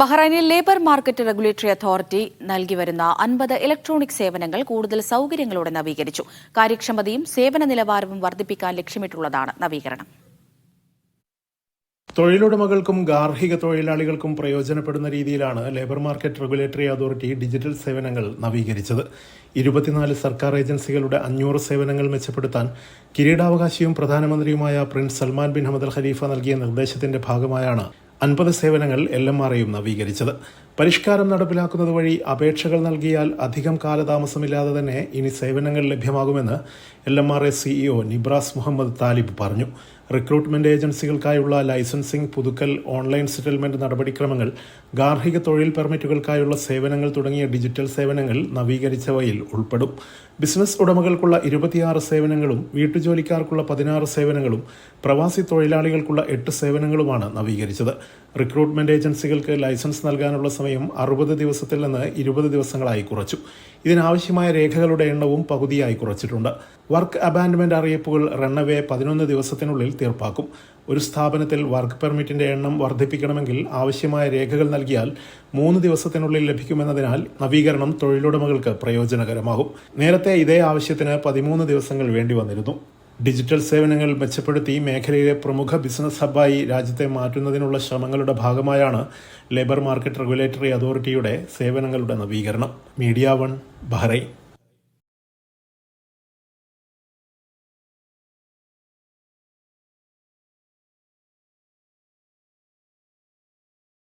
ബഹ്റൈനിൽ labour market regulatory authority നൽകി വരുന്ന അൻപത് ഇലക്ട്രോണിക് സേവനങ്ങൾ കൂടുതൽ സൗകര്യങ്ങളോടെ നവീകരിച്ചു. കാര്യക്ഷമതയും സേവന നിലവാരവും വർദ്ധിപ്പിക്കാൻ ലക്ഷ്യമിട്ടുള്ളതാണ് നവീകരണം. തൊഴിലുടമകൾക്കും ഗാർഹിക തൊഴിലാളികൾക്കും പ്രയോജനപ്പെടുന്ന രീതിയിലാണ് labour market regulatory authority digital സേവനങ്ങൾ നവീകരിച്ചത്. ഇരുപത്തിനാല് സർക്കാർ ഏജൻസികളുടെ അഞ്ഞൂറ് സേവനങ്ങൾ മെച്ചപ്പെടുത്താൻ കിരീടാവകാശിയും പ്രധാനമന്ത്രിയുമായ prince Salman bin Hamad Khalifa നൽകിയ നിർദ്ദേശത്തിന്റെ ഭാഗമായാണ് അൻപത് സേവനങ്ങൾ എൽ എം ആർ ഐയും നവീകരിച്ചത്. പരിഷ്കാരം നടപ്പിലാക്കുന്നത് വഴി അപേക്ഷകൾ നൽകിയാൽ അധികം കാലതാമസമില്ലാതെ തന്നെ ഇനി സേവനങ്ങൾ ലഭ്യമാകുമെന്ന് L M R A CEO Nibras Muhammad Talib പറഞ്ഞു. റിക്രൂട്ട്മെന്റ് ഏജൻസികൾക്കായുള്ള ലൈസൻസിംഗ് പുതുക്കൽ ഓൺലൈൻ സെറ്റിൽമെന്റ് നടപടിക്രമങ്ങൾ ഗാർഹിക തൊഴിൽ പെർമിറ്റുകൾക്കായുള്ള സേവനങ്ങൾ തുടങ്ങിയ ഡിജിറ്റൽ സേവനങ്ങൾ നവീകരിച്ചവയിൽ ഉൾപ്പെടും. ബിസിനസ് ഉടമകൾക്കുള്ള ഇരുപത്തിയാറ് സേവനങ്ങളും വീട്ടുജോലിക്കാർക്കുള്ള പതിനാറ് സേവനങ്ങളും പ്രവാസി തൊഴിലാളികൾക്കുള്ള എട്ട് സേവനങ്ങളുമാണ് നവീകരിച്ചത്. റിക്രൂട്ട്മെന്റ് ഏജൻസികൾക്ക് ലൈസൻസ് നൽകാനുള്ള സമയം അറുപത് ദിവസത്തിൽ നിന്ന് ഇരുപത് ദിവസങ്ങളായി കുറച്ചു. ഇതിനാവശ്യമായ രേഖകളുടെ എണ്ണവും പകുതിയായി കുറച്ചിട്ടുണ്ട്. വർക്ക് അബാൻഡ്മെന്റ് അറിയിപ്പുകൾ റണ്ണവേ പതിനൊന്ന് ദിവസത്തിനുള്ളിൽ തീർപ്പാക്കും. ഒരു സ്ഥാപനത്തിൽ വർക്ക് പെർമിറ്റിന്റെ എണ്ണം വർദ്ധിപ്പിക്കണമെങ്കിൽ ആവശ്യമായ രേഖകൾ നൽകിയാൽ മൂന്ന് ദിവസത്തിനുള്ളിൽ ലഭിക്കുമെന്നതിനാൽ നവീകരണം തൊഴിലുടമകൾക്ക് പ്രയോജനകരമാകും. നേരത്തെ ഇതേ ആവശ്യത്തിന് പതിമൂന്ന് ദിവസങ്ങൾ വേണ്ടി വന്നിരുന്നു. ഡിജിറ്റൽ സേവനങ്ങൾ മെച്ചപ്പെടുത്തി മേഖലയിലെ പ്രമുഖ ബിസിനസ് ഹബ്ബായി രാജ്യത്തെ മാറ്റുന്നതിനുള്ള ശ്രമങ്ങളുടെ ഭാഗമായാണ് ലേബർ മാർക്കറ്റ് റെഗുലേറ്ററി അതോറിറ്റിയുടെ സേവനങ്ങളുടെ നവീകരണം. Media one Bahrain.